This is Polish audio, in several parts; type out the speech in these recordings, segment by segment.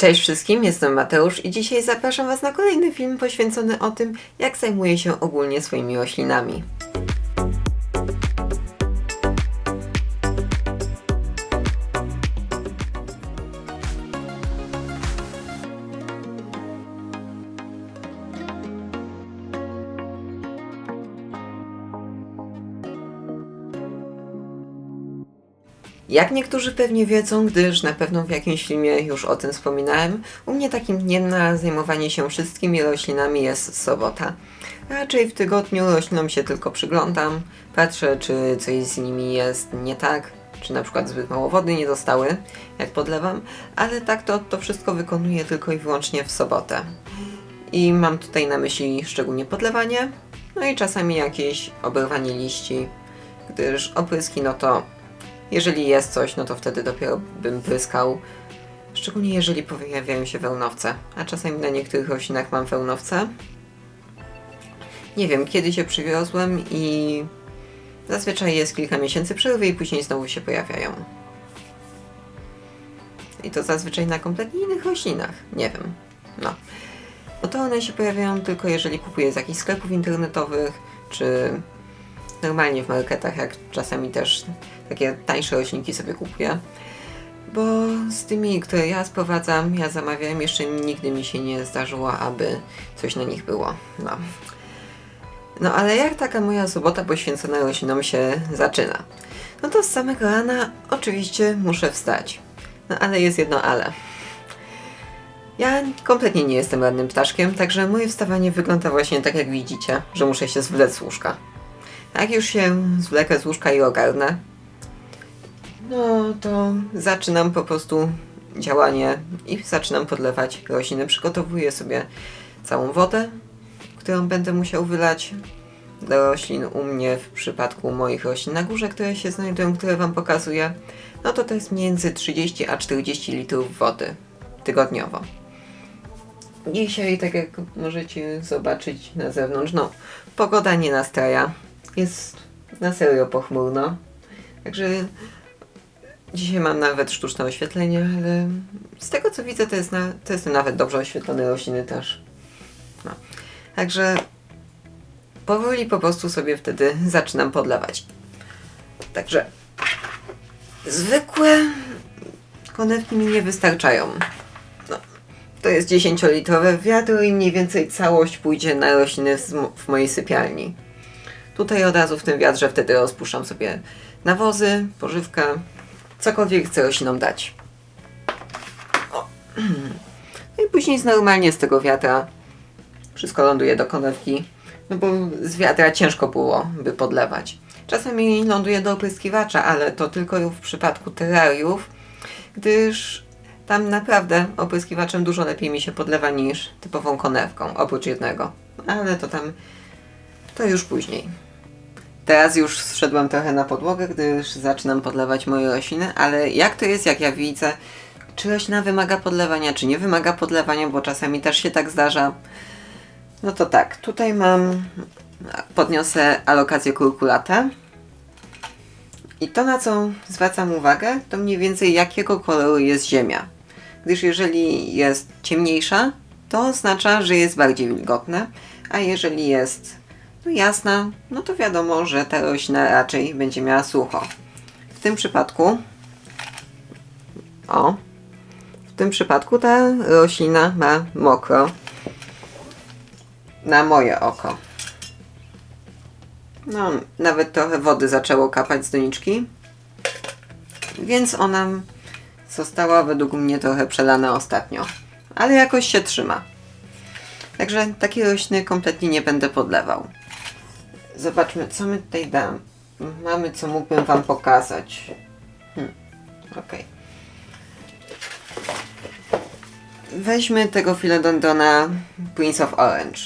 Cześć wszystkim, jestem Mateusz i dzisiaj zapraszam Was na kolejny film poświęcony o tym, jak zajmuję się ogólnie swoimi roślinami. Jak niektórzy pewnie wiedzą, gdyż na pewno w jakimś filmie już o tym wspominałem, u mnie takim dniem na zajmowanie się wszystkimi roślinami jest sobota. Raczej w tygodniu roślinom się tylko przyglądam, patrzę czy coś z nimi jest nie tak, czy na przykład zbyt mało wody nie dostały, jak podlewam, ale tak to, to wszystko wykonuję tylko i wyłącznie w sobotę. I mam tutaj na myśli szczególnie podlewanie, no i czasami jakieś oberwanie liści, gdyż opryski no to jeżeli jest coś, no to wtedy dopiero bym pryskał. Szczególnie jeżeli pojawiają się wełnowce. A czasami na niektórych roślinach mam wełnowce. Nie wiem, kiedy się przywiozłem i zazwyczaj jest kilka miesięcy przerwy i później znowu się pojawiają. I to zazwyczaj na kompletnie innych roślinach. Nie wiem. No. No to one się pojawiają tylko jeżeli kupuję z jakichś sklepów internetowych, czy normalnie w marketach, jak czasami też takie tańsze roślinki sobie kupuję. Bo z tymi, które ja sprowadzam, ja zamawiałem, jeszcze nigdy mi się nie zdarzyło, aby coś na nich było. No. No ale jak taka moja sobota poświęcona roślinom się zaczyna? No to z samego rana oczywiście muszę wstać. No ale jest jedno ale. Ja kompletnie nie jestem rannym ptaszkiem, także moje wstawanie wygląda właśnie tak jak widzicie, że muszę się zwlec z łóżka. Jak już się zwlekę z łóżka i ogarnę, no to zaczynam po prostu działanie i zaczynam podlewać rośliny. Przygotowuję sobie całą wodę, którą będę musiał wylać do roślin u mnie w przypadku moich roślin na górze, które się znajdują, które Wam pokazuję. No to to jest między 30 a 40 litrów wody tygodniowo. Dzisiaj, tak jak możecie zobaczyć na zewnątrz, no pogoda nie nastraja. Jest na serio pochmurno. Także Dzisiaj mam nawet sztuczne oświetlenie, ale z tego co widzę, to jest, na, to jest nawet dobrze oświetlone rośliny też. No. Także powoli po prostu sobie wtedy zaczynam podlewać. Także zwykłe konewki mi nie wystarczają. No, to jest 10-litrowe wiadro i mniej więcej całość pójdzie na rośliny w mojej sypialni. Tutaj od razu w tym wiadrze wtedy rozpuszczam sobie nawozy, pożywka, cokolwiek chcę roślinom dać. No i później normalnie z tego wiatra wszystko ląduje do konewki, no bo z wiatra ciężko byłoby podlewać. Czasami ląduje do opryskiwacza, ale to tylko w przypadku terrariów, gdyż tam naprawdę opryskiwaczem dużo lepiej mi się podlewa niż typową konewką, oprócz jednego. Ale to tam, to już później. Teraz już zszedłem trochę na podłogę, gdyż zaczynam podlewać moje rośliny, ale jak to jest, jak ja widzę, czy roślina wymaga podlewania, czy nie wymaga podlewania, bo czasami też się tak zdarza. No to tak, tutaj mam, podniosę alokację kurkulata. I to, na co zwracam uwagę, to mniej więcej jakiego koloru jest ziemia. Gdyż jeżeli jest ciemniejsza, to oznacza, że jest bardziej wilgotne, a jeżeli jest no jasna, no to wiadomo, że ta roślina raczej będzie miała sucho. W tym przypadku, o, w tym przypadku ta roślina ma mokro na moje oko. No, nawet trochę wody zaczęło kapać z doniczki, więc ona została według mnie trochę przelana ostatnio, ale jakoś się trzyma. Także takie rośliny kompletnie nie będę podlewał. Zobaczmy, co my tutaj dam. Mamy, co mógłbym Wam pokazać. Hmm. Ok. Weźmy tego Philodendrona Prince of Orange.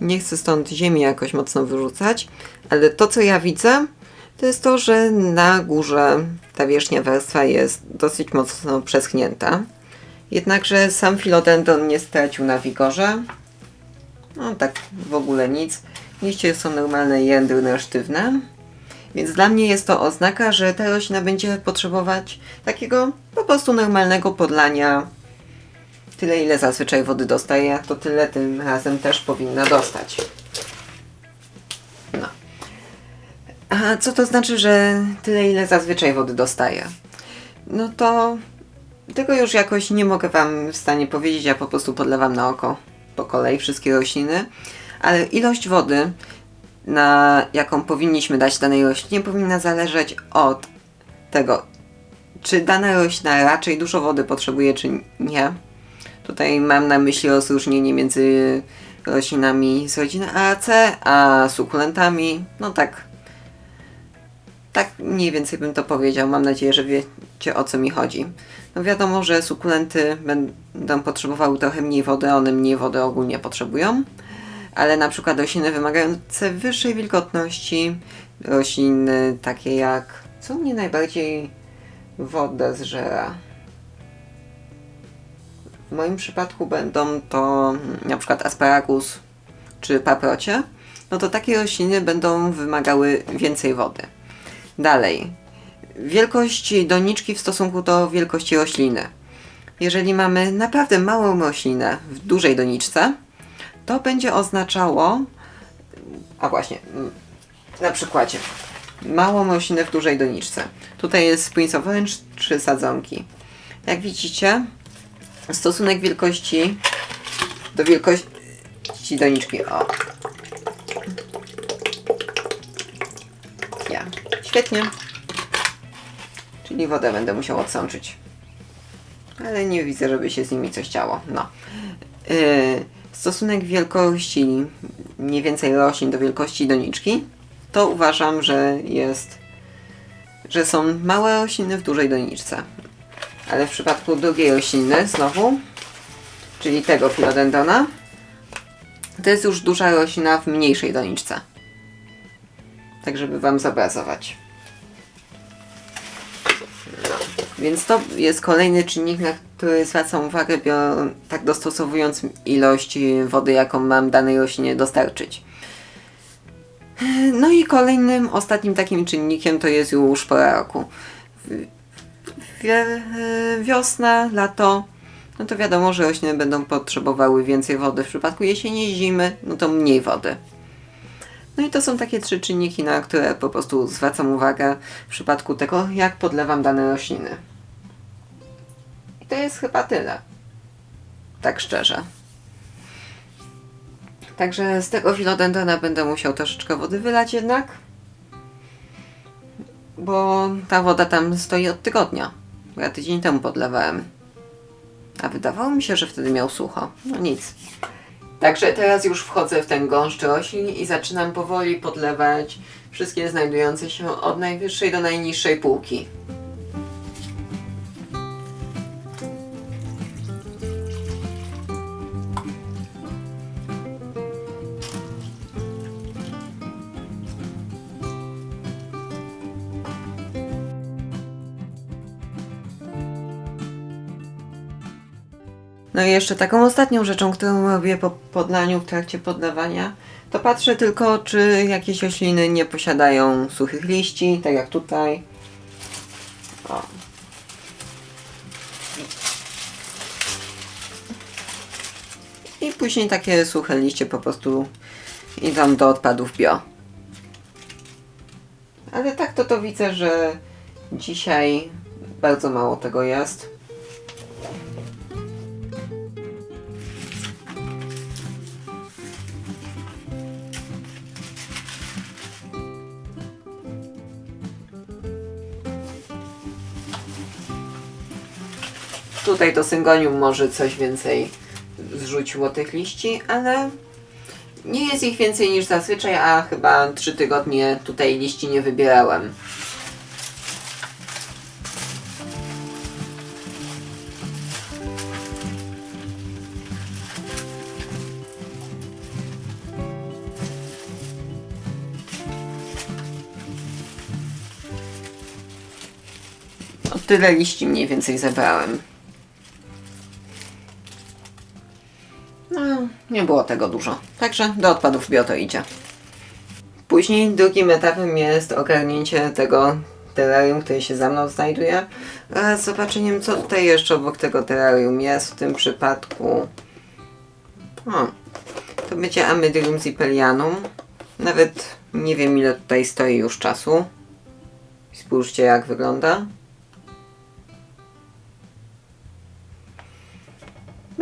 Nie chcę stąd ziemi jakoś mocno wyrzucać, ale to co ja widzę, to jest to, że na górze ta wierzchnia warstwa jest dosyć mocno przeschnięta. Jednakże sam filodendron nie stracił na wigorze. No tak w ogóle nic. Liście są normalne jędrne, sztywne. Więc dla mnie jest to oznaka, że ta roślina będzie potrzebować takiego po prostu normalnego podlania. Tyle ile zazwyczaj wody dostaje, to tyle tym razem też powinna dostać. No. A co to znaczy, że tyle ile zazwyczaj wody dostaje? No to tego już jakoś nie mogę Wam w stanie powiedzieć, ja po prostu podlewam na oko po kolei wszystkie rośliny, ale ilość wody, na jaką powinniśmy dać danej roślinie, powinna zależeć od tego, czy dana roślina raczej dużo wody potrzebuje, czy nie. Tutaj mam na myśli rozróżnienie między roślinami z rodziny AAC, a sukulentami. No tak. Tak mniej więcej bym to powiedział. Mam nadzieję, że wiecie o co mi chodzi. No wiadomo, że sukulenty będą potrzebowały trochę mniej wody, one mniej wody ogólnie potrzebują. Ale na przykład rośliny wymagające wyższej wilgotności, rośliny takie jak, co mnie najbardziej wodę zżera. W moim przypadku będą to na przykład asparagus czy paprocie, no to takie rośliny będą wymagały więcej wody. Dalej, wielkość doniczki w stosunku do wielkości rośliny. Jeżeli mamy naprawdę małą roślinę w dużej doniczce, to będzie oznaczało, a właśnie, na przykładzie, małą roślinę w dużej doniczce. Tutaj jest Prince of Orange, trzy sadzonki. Jak widzicie, stosunek wielkości do wielkości doniczki. O. Ja. Świetnie. Czyli wodę będę musiał odsączyć. Ale nie widzę, żeby się z nimi coś działo. No. Yy, stosunek wielkości mniej więcej roślin do wielkości doniczki to uważam, że jest że są małe rośliny w dużej doniczce. Ale w przypadku drugiej rośliny znowu, czyli tego philodendrona, to jest już duża roślina w mniejszej doniczce. Tak, żeby Wam zobrazować. Więc to jest kolejny czynnik, na który zwracam uwagę, tak dostosowując ilość wody, jaką mam danej roślinie dostarczyć. No i kolejnym, ostatnim takim czynnikiem to jest już pora roku. Wie- wiosna, lato, no to wiadomo, że rośliny będą potrzebowały więcej wody. W przypadku jesieni, zimy, no to mniej wody. No i to są takie trzy czynniki, na które po prostu zwracam uwagę w przypadku tego, jak podlewam dane rośliny. To jest chyba tyle. Tak szczerze. Także z tego filodendrona będę musiał troszeczkę wody wylać jednak. Bo ta woda tam stoi od tygodnia. Ja tydzień temu podlewałem. A wydawało mi się, że wtedy miał sucho. No nic. Także teraz już wchodzę w ten gąszcz roślin i zaczynam powoli podlewać wszystkie znajdujące się od najwyższej do najniższej półki. No i jeszcze taką ostatnią rzeczą, którą robię po podlaniu w trakcie podlewania, to patrzę tylko, czy jakieś rośliny nie posiadają suchych liści, tak jak tutaj. O. I później takie suche liście po prostu idą do odpadów bio. Ale tak to to widzę, że dzisiaj bardzo mało tego jest. Tutaj to syngonium może coś więcej zrzuciło tych liści, ale nie jest ich więcej niż zazwyczaj, a chyba 3 tygodnie tutaj liści nie wybierałem. O tyle liści mniej więcej zebrałem. Nie było tego dużo. Także do odpadów bio to idzie. Później drugim etapem jest ogarnięcie tego terrarium, które się za mną znajduje oraz zobaczeniem co tutaj jeszcze obok tego terrarium jest w tym przypadku. O, to będzie Amydrium zipelianum. Nawet nie wiem ile tutaj stoi już czasu. Spójrzcie jak wygląda.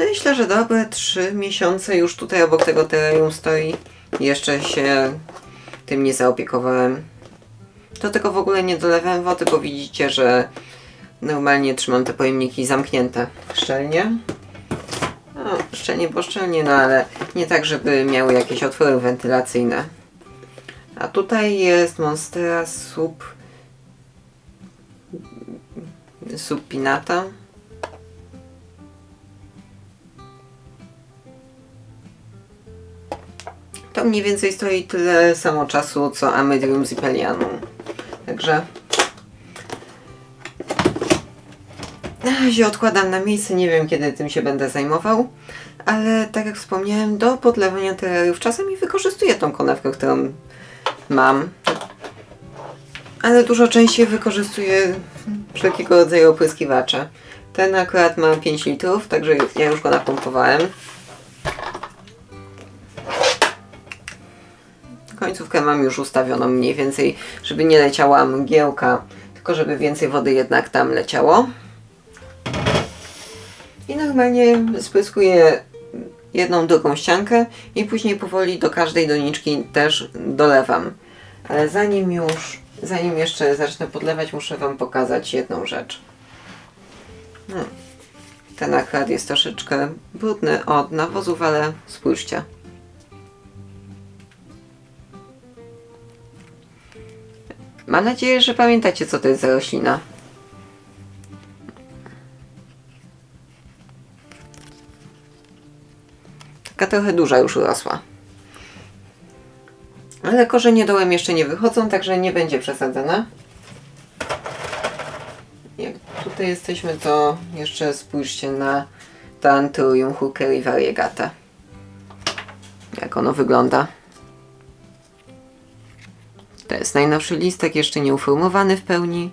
Myślę, że dobre 3 miesiące już tutaj obok tego terrarium stoi. Jeszcze się tym nie zaopiekowałem. Do tego w ogóle nie dolewałem wody, bo widzicie, że normalnie trzymam te pojemniki zamknięte szczelnie. No, szczelnie, bo szczelnie, no ale nie tak, żeby miały jakieś otwory wentylacyjne. A tutaj jest Monstera Sub... Subpinata. To mniej więcej stoi tyle samo czasu, co Amedrium Zipelianum. Także... Na razie odkładam na miejsce, nie wiem kiedy tym się będę zajmował. Ale tak jak wspomniałem, do podlewania terrariów czasami wykorzystuję tą konewkę, którą mam. Ale dużo częściej wykorzystuję wszelkiego rodzaju opryskiwacze. Ten akurat ma 5 litrów, także ja już go napompowałem. Końcówkę mam już ustawioną mniej więcej, żeby nie leciała mgiełka, tylko żeby więcej wody jednak tam leciało. I normalnie spryskuję jedną drugą ściankę i później powoli do każdej doniczki też dolewam. Ale zanim już, zanim jeszcze zacznę podlewać, muszę Wam pokazać jedną rzecz. No. Ten akurat jest troszeczkę brudny od nawozów, ale spójrzcie. Mam nadzieję, że pamiętacie, co to jest za roślina. Taka trochę duża już urosła. Ale korzenie dołem jeszcze nie wychodzą, także nie będzie przesadzona. Jak tutaj jesteśmy, to jeszcze spójrzcie na Tanturium hookeri variegata. Jak ono wygląda. To jest najnowszy listek, jeszcze nie uformowany w pełni,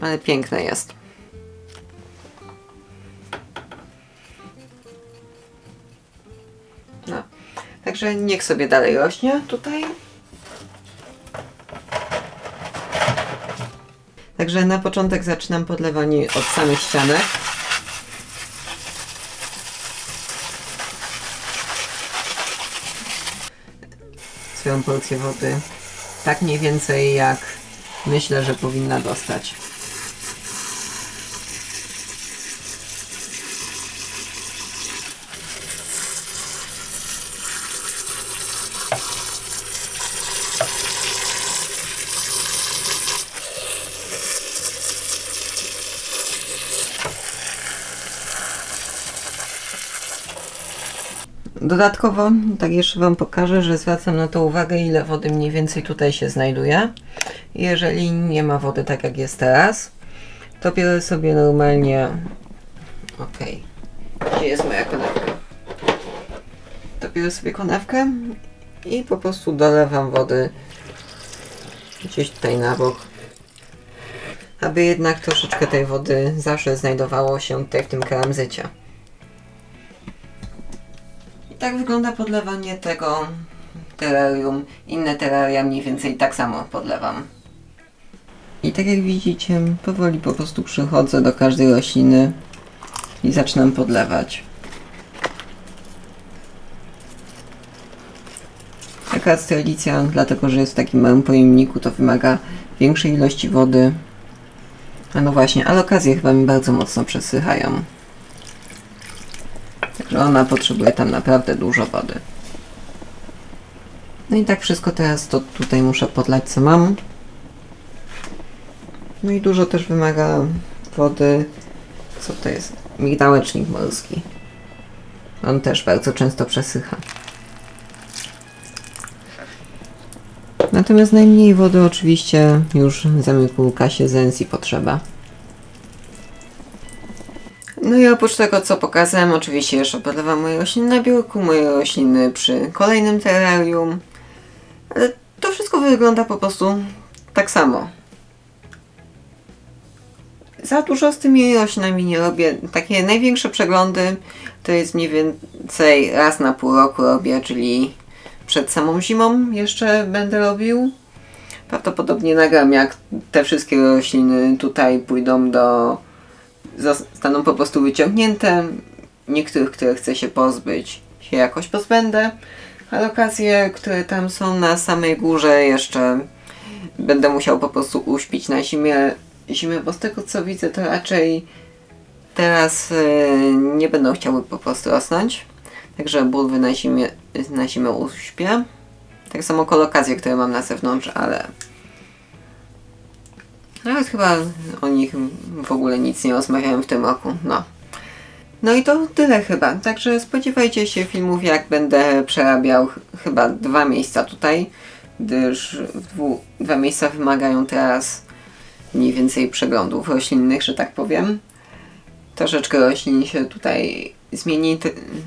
ale piękne jest. No, także niech sobie dalej rośnie tutaj. Także na początek zaczynam podlewanie od samych ścianek. Swoją porcję wody tak mniej więcej jak myślę, że powinna dostać. Dodatkowo, tak jeszcze Wam pokażę, że zwracam na to uwagę, ile wody mniej więcej tutaj się znajduje. Jeżeli nie ma wody tak jak jest teraz, to biorę sobie normalnie... Ok, gdzie jest moja konewka? To biorę sobie konewkę i po prostu dolewam wody gdzieś tutaj na bok. Aby jednak troszeczkę tej wody zawsze znajdowało się tutaj w tym karamzycie. Tak wygląda podlewanie tego terrarium. Inne terraria mniej więcej tak samo podlewam. I tak jak widzicie, powoli po prostu przychodzę do każdej rośliny i zaczynam podlewać. Taka strelicja, dlatego że jest w takim małym pojemniku, to wymaga większej ilości wody. A no właśnie, alokacje chyba mi bardzo mocno przesychają. Ona potrzebuje tam naprawdę dużo wody. No i tak wszystko teraz to tutaj muszę podlać co mam. No i dużo też wymaga wody. Co to jest? Migdałecznik morski. On też bardzo często przesycha. Natomiast najmniej wody oczywiście już zamyku kasie Zensi potrzeba. No i oprócz tego, co pokazałem, oczywiście jeszcze podlewam moje rośliny na biurku, moje rośliny przy kolejnym terrarium. Ale to wszystko wygląda po prostu tak samo. Za dużo z tymi roślinami nie robię. Takie największe przeglądy to jest mniej więcej raz na pół roku robię, czyli przed samą zimą jeszcze będę robił. Prawdopodobnie nagram jak te wszystkie rośliny tutaj pójdą do... zostaną po prostu wyciągnięte. Niektórych, które chcę się pozbyć, się jakoś pozbędę. A lokacje, które tam są na samej górze jeszcze będę musiał po prostu uśpić na zimie, zimę, bo z tego co widzę to raczej teraz e, nie będą chciały po prostu rosnąć. Także bulwy na zimie, na zimę uśpię. Tak samo kolokacje, które mam na zewnątrz, ale nawet chyba o nich w ogóle nic nie rozmawiałem w tym roku. No. No i to tyle chyba. Także spodziewajcie się filmów, jak będę przerabiał ch- chyba dwa miejsca tutaj, gdyż dwa miejsca wymagają teraz mniej więcej przeglądów roślinnych, że tak powiem. Troszeczkę roślin się tutaj zmieni,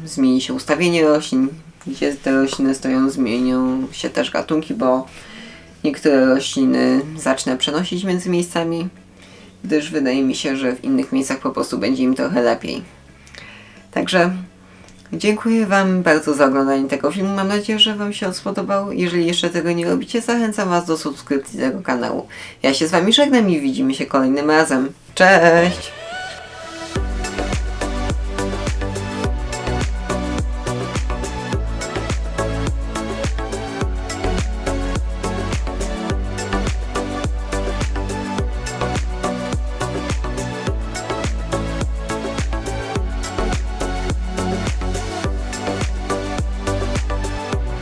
zmieni się ustawienie roślin, gdzie te rośliny stoją, zmienią się też gatunki, bo niektóre rośliny zacznę przenosić między miejscami, gdyż wydaje mi się, że w innych miejscach po prostu będzie im trochę lepiej. Także dziękuję Wam bardzo za oglądanie tego filmu. Mam nadzieję, że Wam się on spodobał. Jeżeli jeszcze tego nie robicie, zachęcam Was do subskrypcji tego kanału. Ja się z Wami żegnam i widzimy się kolejnym razem. Cześć!